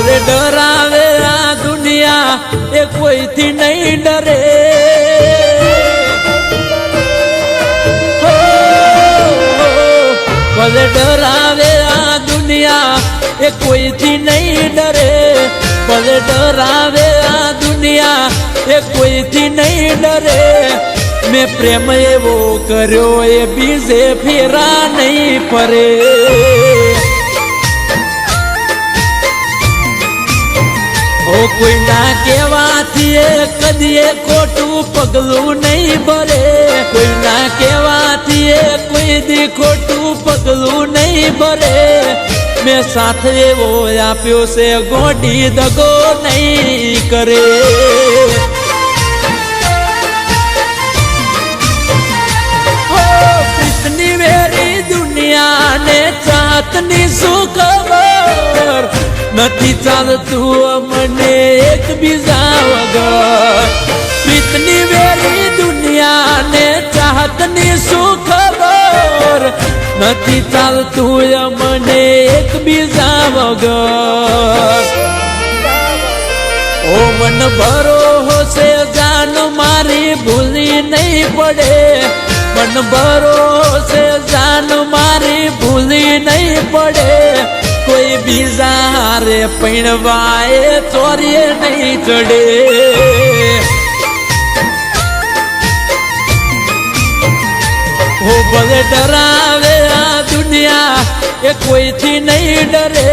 ભલે ડરાવે આ દુનિયા એ કોઈથી નહીં ડરે હો, ભલે ડરાવે આ દુનિયા એ કોઈથી નહીં ડરે ભલે ડરાવે આ દુનિયા એ કોઈથી નહીં ડરે મેં પ્રેમ એવો કર્યો એ બીજે ફેરા નહીં ફરે ઓ કોઈ ના કેવાથી એ કદીએ ખોટું પગલું નહીં ભરે કોઈ ના કેવાથી એ કોઈ દી ખોટું પગલું નહીં ભરે મેં સાથ એવો આપ્યો છે ગોડી દગો નહીં કરે હો કૃષ્ણની વેરી દુનિયાને ચાતની શું ખબર નથી ચાલતું મને એક બીજા વગર. પ્રીતની વેરી દુનિયાને ચાહતની શું ખબર? નથી ચાલતું મને એક બીજા વગર. ઓ મન ભરો છે જાન, મારી ભૂલી નહીં પડે. મન ભરો છે જાન, મારી ભૂલી નહીં પડે. બીજા હારે પૈણવાએ ચોરીએ નહીં ચડે હો ભલે ડરાવે આ દુનિયા એ કોઈથી નહીં ડરે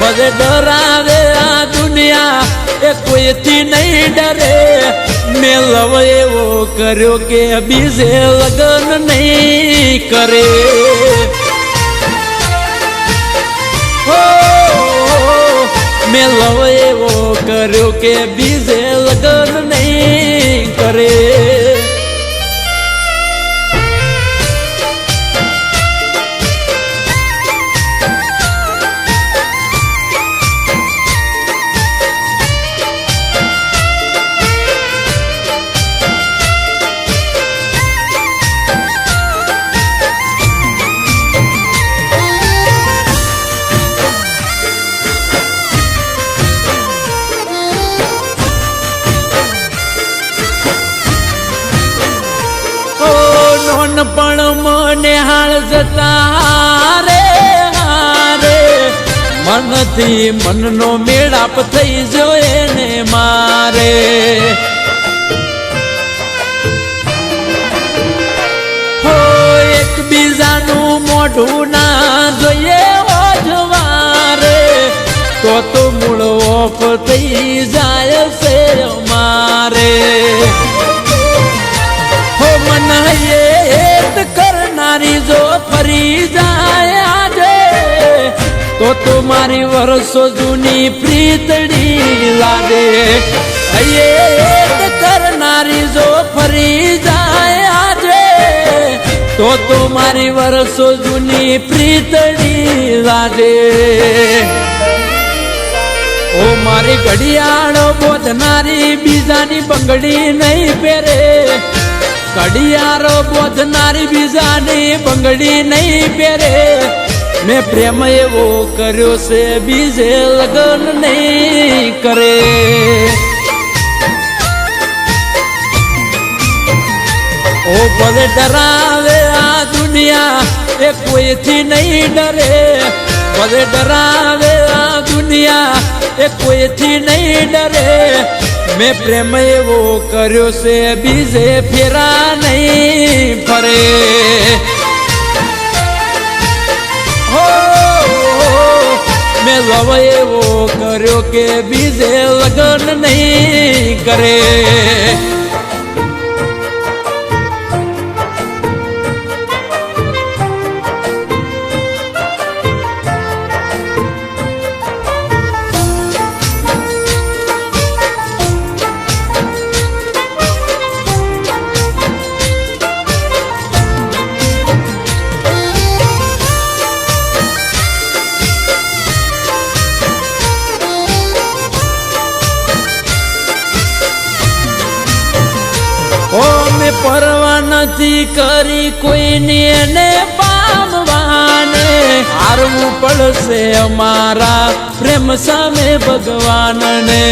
ભલે ડરાવે આ દુનિયા એ કોઈથી નહીં ડરે મેં લવ એવો કર્યો કે બીજે લગન નહીં કરે લવ એવો કર્યો કે બીજે જતા મનથી મનનો મેળાપ થઈ જોયે ને મારે. હો, એકબીજાનું મોઢું ના જોઈએ ઓજવારે તો તો મૂળ ઓફ થઈ જાય છે મારે. હો મન હેત કરનારી ફરી જાય આજે તો તો મારી વર્ષો જૂની પ્રીતડી લાગે. કરનારી જો ફરી જાય આજે તો તો મારી વર્ષો જૂની પ્રીતડી લાગે. ઓ મારી ઘડિયાળો બોધનારી બીજાની બંગડી નહીં પહેરે. ઘડિયાળો બોધનારી બીજાની બંગડી નહીં પહેરે મેં પ્રેમ એવો કર્યો છે બીજે લગન નહીં કરે ઓ ભલે ડરાવે આ દુનિયા એ કોઈથી નહીં ડરે ભલે ડરાવે આ દુનિયા એ કોઈથી નહીં ડરે મેં પ્રેમ એવો કર્યો છે બીજે ફેરા નહીં ફરે હો મેં લવ એવો કર્યો કે બીજે લગન નહીં કરે ઓ મે પરવા નથી કરી કોઈની એને પામવાને. હારવું પડશે અમારા પ્રેમ સામે ભગવાનને.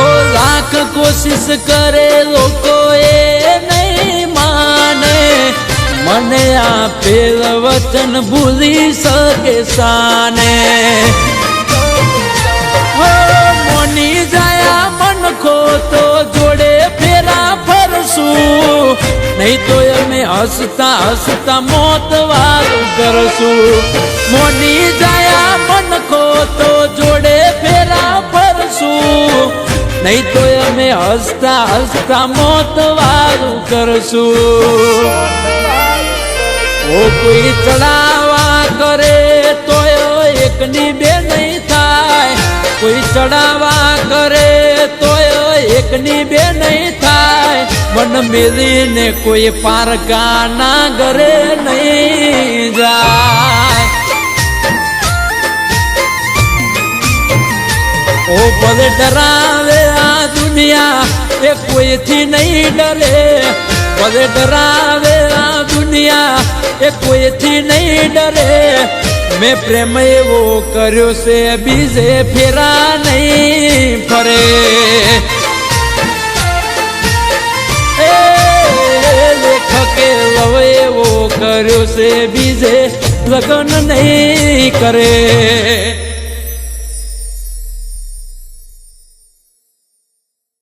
ઓ લાખ કોશિશ કરે લોકો એ નહીં માને. મને આપેલ વચન ભૂલી શકે સાને. મન ખો તો જોડે ફેરા ફરશું. નહીં તો અમે હસતા હસતા મોત વારું કરશું મોની જાયા મન ખો તો જોડે ફેરા ફરશું. નહીં તો અમે હસતા હસતા મોત વારું કરશું ઓ કોઈ ચડાવા કરે તોય એકની બે નહીં થાય. કોઈ ચડાવા કરે એકની બે નહીં થાય મન મેલીને કોઈ પારકા ના ઘરે નહીં જાય ઓ ભલે ડરાવે આ દુનિયા એ કોઈથી નહીં ડરે ભલે ડરાવે આ દુનિયા એ કોઈથી નહીં ડરે મેં પ્રેમ એવો કર્યો છે બીજે ફેરા નહીં ફરે કર્યો છે બીજે લગ્ન નહીં કરે.